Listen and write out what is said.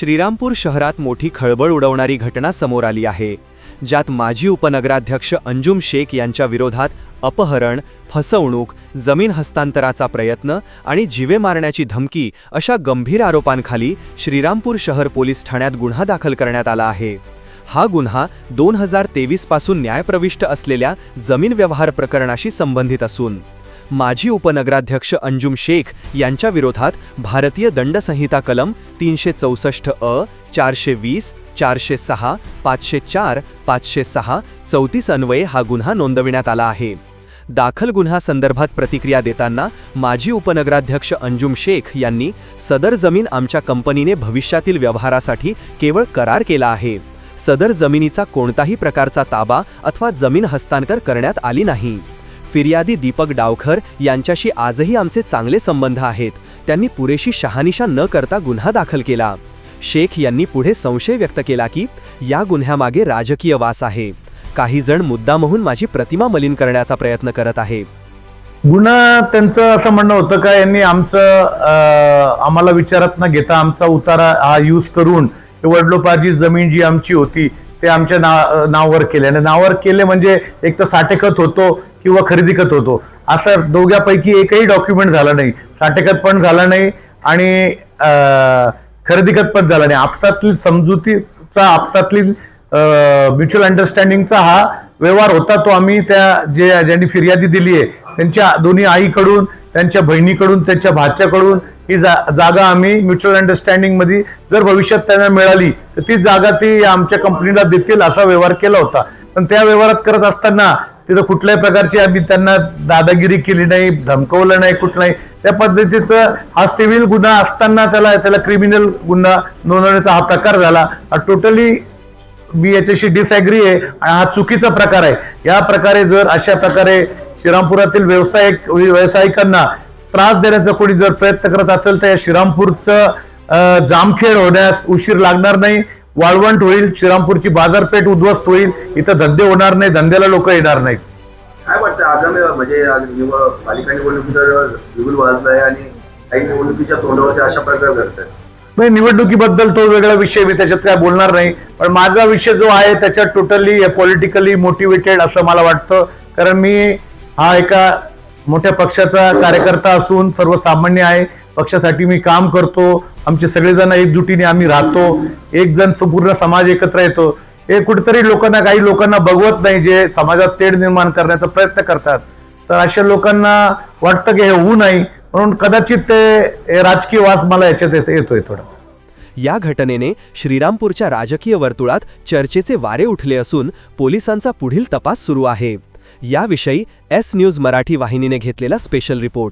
श्रीरामपूर शहरात मोठी खळबळ उडवणारी घटना समोर आली आहे ज्यात माजी उपनगराध्यक्ष अंजुम शेख यांच्या विरोधात अपहरण फसवणूक जमीन हस्तांतराचा प्रयत्न आणि जीवे मारण्याची धमकी अशा गंभीर आरोपांखाली श्रीरामपूर शहर पोलीस ठाण्यात गुन्हा दाखल करण्यात आला आहे. हा गुन्हा दोन हजार तेवीसपासून न्यायप्रविष्ट असलेल्या जमीन व्यवहार प्रकरणाशी संबंधित असून माजी उपनगराध्यक्ष अंजुम शेख यांच्या विरोधात भारतीय दंडसंहिता कलम तीनशे चौसष्ट अ चारशे वीस चारशे सहा पाचशे चार पाचशे सहा चौतीस अन्वये हा गुन्हा नोंदविण्यात आला आहे. दाखल गुन्हा संदर्भात प्रतिक्रिया देताना माजी उपनगराध्यक्ष अंजुम शेख यांनी सदर जमीन आमच्या कंपनीने भविष्यातील व्यवहारासाठी केवळ करार केला आहे. सदर जमिनीचा कोणताही प्रकारचा ताबा अथवा जमीन हस्तांतर करण्यात आली नाही. फिर्यादी दीपक डावखर यांच्याशी आजही आमचे चांगले संबंध आहेत. त्यांनी पुरेशी शहानिशा न करता गुन्हा दाखल केला. शेख यांनी पुढे संशय व्यक्त केला की या गुन्ह्यामागे राजकीय वास आहे. काही जण मुद्दामहून माझी प्रतिमा मलिन करण्याचा प्रयत्न करत आहे. गुन्हा त्यांचं असं म्हणणं होतं का यांनी आमचं आम्हाला विचारात न घेता आमचा उतारा हा यूज करून वडलोपाची जमीन जी आमची होती ते आमच्या ना नावावर केले. आणि नावावर केले म्हणजे एक तर साठेखत होतो किंवा खरेदी करत होतो. असं दोघ्यापैकी एकही डॉक्युमेंट झाला नाही. साठेखत पण झाला नाही आणि अं, खरेदी पण झाला नाही. आपसातील समजुतीचा आपसातली म्युच्युअल अंडरस्टँडिंगचा हा व्यवहार होता तो आम्ही त्या जे ज्यांनी फिर्यादी दिली आहे त्यांच्या दोन्ही आईकडून त्यांच्या बहिणीकडून त्यांच्या भाच्याकडून ही जा- जागा आम्ही म्युच्युअल अंडरस्टँडिंगमध्ये जर भविष्यात त्यांना मिळाली तर ती जागा ती आमच्या कंपनीला देतील असा व्यवहार केला होता. पण त्या व्यवहारात करत असताना तिथं कुठल्याही प्रकारची आम्ही त्यांना दादागिरी केली नाही धमकवलं नाही कुठं नाही. त्या पद्धतीचं हा सिव्हिल गुन्हा असताना त्याला त्याला क्रिमिनल गुन्हा नोंदवण्याचा हा प्रकार झाला. टोटली मी याच्याशी डिसॲग्री आहे आणि हा चुकीचा प्रकार आहे. या प्रकारे जर अशा प्रकारे श्रीरामपुरातील व्यावसायिक व्यावसायिकांना त्रास देण्याचा कोणी जर प्रयत्न करत असेल तर या श्रीरामपूरचं जामखेड होण्यास उशीर लागणार नाही. वाळवंट होईल श्रीरामपूरची बाजारपेठ उद्ध्वस्त होईल इथं धंदे होणार नाही धंद्याला लोक येणार नाहीत. काय वाटतं आगामी म्हणजे पालिका निवडणुकीचा वाजलाय आणि काही निवडणुकीच्या तोंडावरती अशा प्रकार घडतात नाही निवडणुकीबद्दल तो वेगळा विषय मी त्याच्यात काय बोलणार नाही पण माझा विषय जो आहे त्याच्यात टोटली पॉलिटिकली मोटिवेटेड असं मला वाटतं. कारण मी हा एका मोठ्या पक्षाचा कार्यकर्ता असून सर्वसामान्य आहे. पक्षासाठी मी काम करतो आमचे सगळेजण एकजुटीने आम्ही राहतो एक जण संपूर्ण समाज एकत्र येतो. हे कुठेतरी लोकांना काही लोकांना बघवत नाही जे समाजात तेढ निर्माण करण्याचा प्रयत्न करतात. तर अशा लोकांना वाटतं की हे होऊ नाही म्हणून कदाचित ते राजकीय वास मला याच्यात येतोय थोडा. या घटनेने श्रीरामपूरच्या राजकीय वर्तुळात चर्चेचे वारे उठले असून पोलिसांचा पुढील तपास सुरू आहे. याविषयी एस न्यूज मराठी वाहिनीने घेतलेला स्पेशल रिपोर्ट.